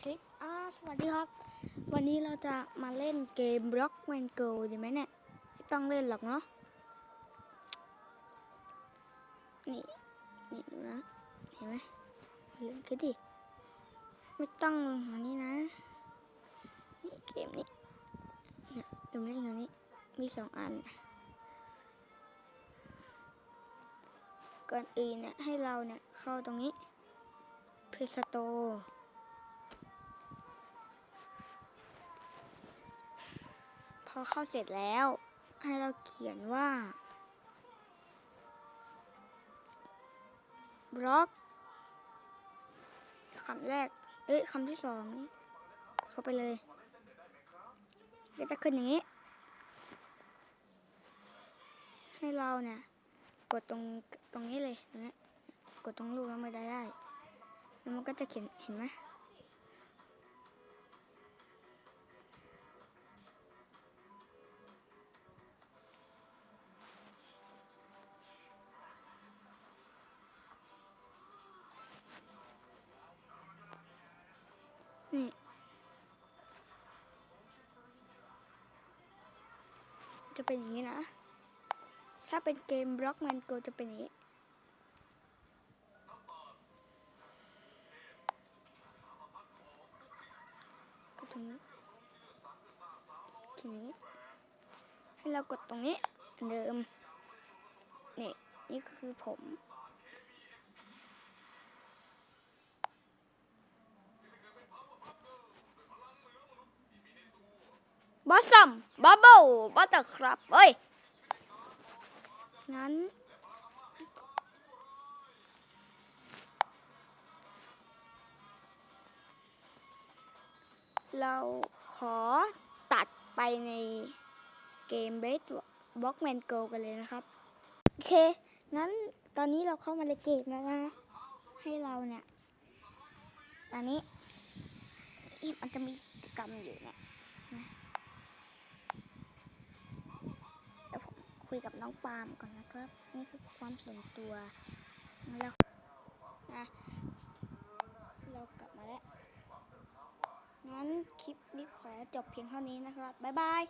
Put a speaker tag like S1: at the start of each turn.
S1: คลิปอ่าสวัสดีครับ วันนี้เราจะมาเล่นเกม Rock Man Go ดีไหมเนี่ยไม่ต้องเล่นหรอกเนาะนี่นี่ดูนะเห็นไหมเล่นขึ้นดิไม่ต้องอันนี้นะนี่เกมนี้เนี่ยเกมเล่นอันนี้มีสองอันก่อนอื่นเนี่ยให้เราเนี่ยเข้าตรงนี้เพสโต อเข้าเสร็จแล้ว ให้เราเขียนว่าบล็อกคำแรก เอ้ยคำที่สองเข้าไปเลยก็จะขึ้นอย่างนี้ ให้เราเนี่ย กดตรงตรงนี้เลยตรงนี้กดตรงรูปแล้วมันได้ได้แล้วมันก็จะเขียนเห็นไหม นี่จะเป็นอย่างนี้นะ ถ้าเป็นเกมบล็อกมันโกจะเป็นอย่างนี้กดตรงทีนี้ ให้เรากดตรงนี้เดิม นี่ นี่คือผม บอสซัมบับเบิลบัตเตอร์ครับเอ้ยงั้นเราขอตัดไปในเกมเบสบล็อกแมนโกกันเลยนะครับ โอเค งั้นตอนนี้เราเข้ามาในเกมแล้วนะ ให้เราเนี่ย ตอนนี้มันจะมีกิจกรรมอยู่เนี่ย คุยกับน้องปาล์มก่อนนะครับ นี่คือความส่วนตัวแล้วนะเรากลับมาแล้ว งั้นคลิปนี้ขอจบเพียงเท่านี้นะครับ บ๊ายบาย